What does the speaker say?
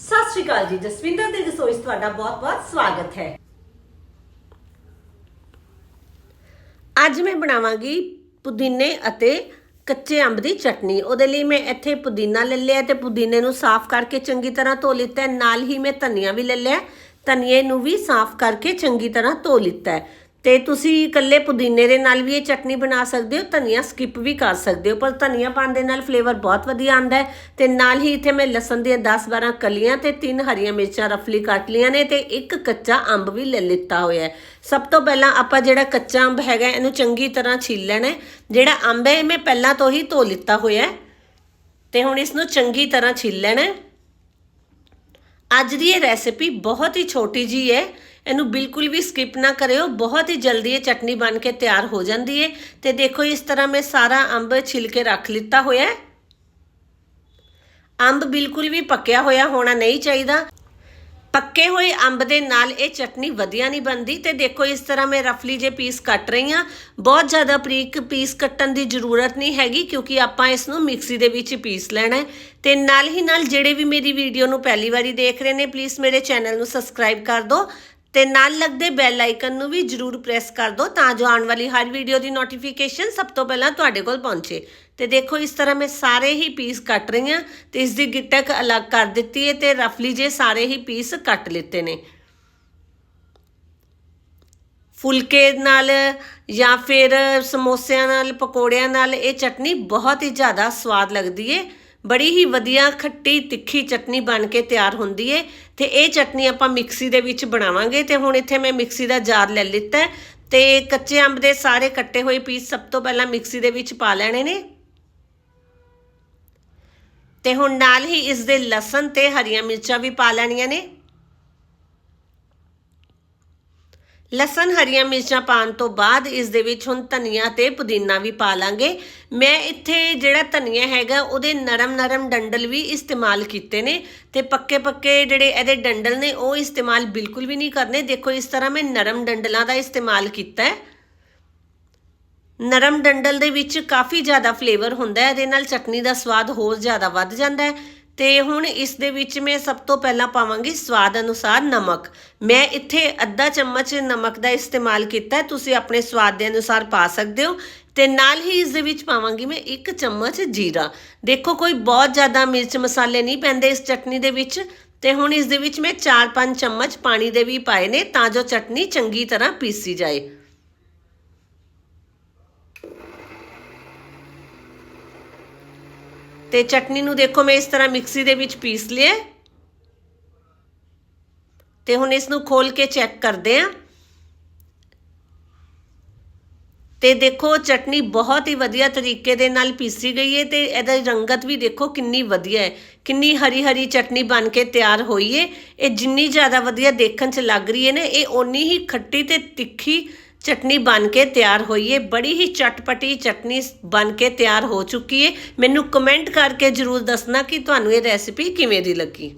ਸਤਿ ਸ਼੍ਰੀ ਅਕਾਲ ਜੀ, ਜਸਵਿੰਦਰ ਦੇ ਰਸੋਈ 'ਚ ਤੁਹਾਡਾ ਬਹੁਤ-ਬਹੁਤ ਸਵਾਗਤ ਹੈ। ਅੱਜ ਮੈਂ ਬਣਾਵਾਂਗੀ ਪੁਦੀਨੇ ਅਤੇ ਕੱਚੇ ਅੰਬ ਦੀ ਚਟਨੀ। ਉਹਦੇ ਲਈ ਮੈਂ ਇੱਥੇ ਪੁਦੀਨਾ ਲੈ ਲਿਆ ਤੇ ਪੁਦੀਨੇ ਨੂੰ ਸਾਫ਼ ਕਰਕੇ ਚੰਗੀ ਤਰ੍ਹਾਂ ਧੋ ਲਿੱਤਾ ਨਾਲ ਹੀ ਮੈਂ ਧਨੀਆ ਵੀ ਲੈ ਲਿਆ। ਧਨੀਏ ਨੂੰ ਵੀ ਸਾਫ਼ ਕਰਕੇ ਚੰਗੀ ਤਰ੍ਹਾਂ ਧੋ ਲਿੱਤਾ ਤੇ ਤੁਸੀਂ ਇਕੱਲੇ ਪੁਦੀਨੇ ਦੇ ਨਾਲ ਵੀ ਇਹ ਚਟਨੀ ਬਣਾ ਸਕਦੇ ਹੋ, ਧਨੀਆ ਸਕਿਪ ਵੀ ਕਰ ਸਕਦੇ ਹੋ, ਪਰ ਧਨੀਆ ਪਾਉਣ ਦੇ ਨਾਲ ਫਲੇਵਰ ਬਹੁਤ ਵਧੀਆ ਆਉਂਦਾ ਹੈ। ਤੇ ਨਾਲ ਹੀ ਇੱਥੇ ਮੈਂ ਲਸਣ ਦੀਆਂ 10-12 ਕਲੀਆਂ ਤੇ ਤਿੰਨ ਹਰੀਆਂ ਮਿਰਚਾਂ ਰਫਲੀ ਕੱਟ ਲਈਆਂ ਨੇ ਤੇ ਇੱਕ ਕੱਚਾ ਅੰਬ ਵੀ ਲੈ ਲਿੱਤਾ ਹੋਇਆ ਹੈ। ਸਭ ਤੋਂ ਪਹਿਲਾਂ ਆਪਾਂ ਜਿਹੜਾ ਕੱਚਾ ਅੰਬ ਹੈਗਾ, ਇਹਨੂੰ ਚੰਗੀ ਤਰ੍ਹਾਂ ਛਿੱਲ ਲੈਣਾ ਜਿਹੜਾ ਅੰਬ ਹੈ, ਇਹ ਮੈਂ ਪਹਿਲਾਂ ਤੋਂ ਹੀ ਧੋ ਲਿੱਤਾ ਹੋਇਆ ਹੈ। ਤੇ ਹੁਣ ਇਸ ਨੂੰ ਚੰਗੀ ਤਰ੍ਹਾਂ ਛਿੱਲ ਲੈਣਾ ਅੱਜ ਦੀ ਇਹ ਰੈਸਿਪੀ ਬਹੁਤ ਹੀ ਛੋਟੀ ਜੀ ਹੈ। ਇਹਨੂੰ ਬਿਲਕੁਲ ਵੀ ਸਕਿਪ ਨਾ ਕਰਿਓ। ਬਹੁਤ ਹੀ ਜਲਦੀ ਇਹ ਚਟਨੀ ਬਣ ਕੇ ਤਿਆਰ ਹੋ ਜਾਂਦੀ ਹੈ ਤੇ ਦੇਖੋ, ਇਸ ਤਰ੍ਹਾਂ ਮੈਂ ਸਾਰਾ ਅੰਬ ਛਿਲ ਕੇ ਰੱਖ ਲਿੱਤਾ ਹੋਇਆ ਹੈ ਅੰਬ ਬਿਲਕੁਲ ਵੀ ਪੱਕਿਆ ਹੋਇਆ ਹੋਣਾ ਨਹੀਂ ਚਾਹੀਦਾ। ਪੱਕੇ ਹੋਏ ਅੰਬ ਦੇ ਨਾਲ ਇਹ ਚਟਨੀ ਵਧੀਆ ਨਹੀਂ ਬਣਦੀ। ਤੇ ਦੇਖੋ, ਇਸ ਤਰ੍ਹਾਂ ਮੈਂ ਰਫਲੀ ਜੇ ਪੀਸ ਕੱਟ ਰਹੀ ਹਾਂ ਬਹੁਤ ਜ਼ਿਆਦਾ ਬਰੀਕ ਪੀਸ ਕੱਟਣ ਦੀ ਜ਼ਰੂਰਤ ਨਹੀਂ ਹੈਗੀ, ਕਿਉਂਕਿ ਆਪਾਂ ਇਸ ਨੂੰ ਮਿਕਸੀ ਦੇ ਵਿੱਚ ਪੀਸ ਲੈਣਾ ਹੈ ਤੇ ਨਾਲ ਹੀ ਨਾਲ ਜਿਹੜੇ ਵੀ ਮੇਰੀ ਵੀਡੀਓ ਨੂੰ ਪਹਿਲੀ ਵਾਰੀ ਦੇਖ ਰਹੇ ਨੇ ਪਲੀਜ਼ ਮੇਰੇ ਚੈਨਲ ਨੂੰ ਸਬਸਕ੍ਰਾਈਬ ਕਰ ਦਿਓ। ਤੇ ਨਾਲ ਲੱਗਦੇ ਬੈਲ ਆਈਕਨ ਨੂੰ ਵੀ ਜਰੂਰ ਪ੍ਰੈਸ ਕਰ ਦਿਓ ਤਾਂ ਜੋ ਆਉਣ ਵਾਲੀ ਹਰ ਵੀਡੀਓ ਦੀ ਨੋਟੀਫਿਕੇਸ਼ਨ ਸਭ ਤੋਂ ਪਹਿਲਾਂ ਤੁਹਾਡੇ ਕੋਲ ਪਹੁੰਚੇ। ਤੇ ਦੇਖੋ ਇਸ ਤਰ੍ਹਾਂ ਮੈਂ ਸਾਰੇ ਹੀ ਪੀਸ ਕੱਟ ਰਹੀ ਹਾਂ ਤੇ ਇਸ ਦੀ ਗਿੱਟਕ ਅਲੱਗ ਕਰ ਦਿੱਤੀ ਹੈ ਤੇ ਰਫਲੀ ਜੇ ਸਾਰੇ ਹੀ ਪੀਸ ਕੱਟ ਲਿੱਤੇ ਨੇ। ਫੁਲਕੇ ਨਾਲ ਜਾਂ ਫਿਰ ਸਮੋਸਿਆਂ ਨਾਲ, ਪਕੌੜਿਆਂ ਨਾਲ ਇਹ ਚਟਨੀ ਬਹੁਤ ਹੀ ਜ਼ਿਆਦਾ ਸਵਾਦ ਲੱਗਦੀ ਏ ਬੜੀ ਹੀ ਵਧੀਆ ਖੱਟੀ ਤਿੱਖੀ ਚਟਨੀ ਬਣ ਕੇ ਤਿਆਰ ਹੁੰਦੀ ਏ। ਤੇ ਇਹ ਚਟਨੀ ਆਪਾਂ ਮਿਕਸੀ ਦੇ ਵਿੱਚ ਬਣਾਵਾਂਗੇ ਤੇ ਹੁਣ ਇੱਥੇ ਮੈਂ ਮਿਕਸੀ ਦਾ ਜਾਰ ਲੈ ਲਿੱਤਾ ਹੈ। ਤੇ ਕੱਚੇ ਅੰਬ ਦੇ ਸਾਰੇ ਕੱਟੇ ਹੋਏ ਪੀਸ ਸਭ ਤੋਂ ਪਹਿਲਾਂ ਮਿਕਸੀ ਦੇ ਵਿੱਚ ਪਾ ਲੈਣੇ ਨੇ। ਤੇ ਹੁਣ ਨਾਲ ਹੀ ਇਸ ਦੇ ਲਸਣ ਤੇ ਹਰੀਆਂ ਮਿਰਚਾਂ ਵੀ ਪਾ ਲੈਣੀਆਂ ਨੇ। ਲਸਣ, ਹਰੀਆਂ ਮਿਰਚਾਂ ਪਾਉਣ ਤੋਂ ਬਾਅਦ ਇਸ ਦੇ ਵਿੱਚ ਹੁਣ ਧਨੀਆ ਤੇ ਪੁਦੀਨਾ ਵੀ ਪਾ ਲਾਂਗੇ। ਮੈਂ ਇੱਥੇ ਜਿਹੜਾ ਧਨੀਆ ਹੈਗਾ, ਉਹਦੇ ਨਰਮ ਨਰਮ ਡੰਡਲ ਵੀ ਇਸਤੇਮਾਲ ਕੀਤੇ ਨੇ ਤੇ ਪੱਕੇ ਪੱਕੇ ਜਿਹੜੇ ਇਹਦੇ ਡੰਡਲ ਨੇ, ਉਹ ਇਸਤੇਮਾਲ ਬਿਲਕੁਲ ਵੀ ਨਹੀਂ ਕਰਨੇ। ਦੇਖੋ, ਇਸ ਤਰ੍ਹਾਂ ਮੈਂ ਨਰਮ ਡੰਡਲਾਂ ਦਾ ਇਸਤੇਮਾਲ ਕੀਤਾ ਹੈ। ਨਰਮ ਡੰਡਲ ਦੇ ਵਿੱਚ ਕਾਫੀ ਜ਼ਿਆਦਾ ਫਲੇਵਰ ਹੁੰਦਾ ਹੈ, ਇਹਦੇ ਨਾਲ ਚਟਨੀ ਦਾ ਸਵਾਦ ਹੋਰ ਜ਼ਿਆਦਾ ਵੱਧ ਜਾਂਦਾ ਹੈ। ਤੇ ਹੁਣ ਇਸ ਦੇ ਵਿੱਚ ਮੈਂ ਸਭ ਤੋਂ ਪਹਿਲਾਂ ਪਾਵਾਂਗੀ ਸਵਾਦ ਅਨੁਸਾਰ ਨਮਕ। ਮੈਂ ਇੱਥੇ ਅੱਧਾ ਚਮਚ ਨਮਕ ਦਾ ਇਸਤੇਮਾਲ ਕੀਤਾ ਤੁਸੀਂ ਆਪਣੇ ਸਵਾਦ ਦੇ ਅਨੁਸਾਰ ਪਾ ਸਕਦੇ ਹੋ। ਤੇ ਨਾਲ ਹੀ ਇਸ ਦੇ ਵਿੱਚ ਪਾਵਾਂਗੀ ਮੈਂ ਇੱਕ ਚਮਚ ਜੀਰਾ। ਦੇਖੋ, ਕੋਈ ਬਹੁਤ ਜ਼ਿਆਦਾ ਮਿਰਚ ਮਸਾਲੇ ਨਹੀਂ ਪੈਂਦੇ ਇਸ ਚਟਨੀ ਦੇ ਵਿੱਚ। ਤੇ ਹੁਣ ਇਸ ਦੇ ਵਿੱਚ ਮੈਂ 4-5 ਚਮਚ ਪਾਣੀ ਦੇ ਵੀ ਪਾਏ ਨੇ, ਤਾਂ ਜੋ ਚਟਨੀ ਚੰਗੀ ਤਰ੍ਹਾਂ ਪੀਸੀ ਜਾਏ। ਤੇ ਚਟਨੀ ਨੂੰ ਦੇਖੋ ਮੈਂ ਇਸ ਤਰ੍ਹਾਂ ਮਿਕਸੀ ਦੇ ਵਿੱਚ ਪੀਸ ਲਿਆ। ਤੇ ਹੁਣ ਇਸ ਨੂੰ ਖੋਲ ਕੇ ਚੈੱਕ ਕਰਦੇ ਆਂ। ਤੇ ਦੇਖੋ, ਚਟਨੀ ਬਹੁਤ ਹੀ ਵਧੀਆ ਤਰੀਕੇ ਦੇ ਨਾਲ ਪੀਸੀ ਗਈ ਹੈ ਤੇ ਇਹਦਾ ਰੰਗਤ ਵੀ ਦੇਖੋ ਕਿੰਨੀ ਵਧੀਆ ਹੈ ਕਿੰਨੀ ਹਰੀ ਹਰੀ ਚਟਨੀ ਬਣ ਕੇ ਤਿਆਰ ਹੋਈ ਹੈ ਇਹ ਜਿੰਨੀ ਜ਼ਿਆਦਾ ਵਧੀਆ ਦੇਖਣ 'ਚ ਲੱਗ ਰਹੀ ਹੈ ਨਾ, ਇਹ ਓਨੀ ਹੀ ਖੱਟੀ ਤੇ ਤਿੱਖੀ ਚਟਨੀ ਬਣ ਕੇ ਤਿਆਰ ਹੋਈ ਹੈ ਬੜੀ ਹੀ ਚਟਪਟੀ ਚਟਨੀ ਬਣ ਕੇ ਤਿਆਰ ਹੋ ਚੁੱਕੀ ਹੈ ਮੈਨੂੰ ਕਮੈਂਟ ਕਰਕੇ ਜਰੂਰ ਦੱਸਣਾ ਕਿ ਤੁਹਾਨੂੰ ਇਹ ਰੈਸਿਪੀ ਕਿਵੇਂ ਦੀ ਲੱਗੀ।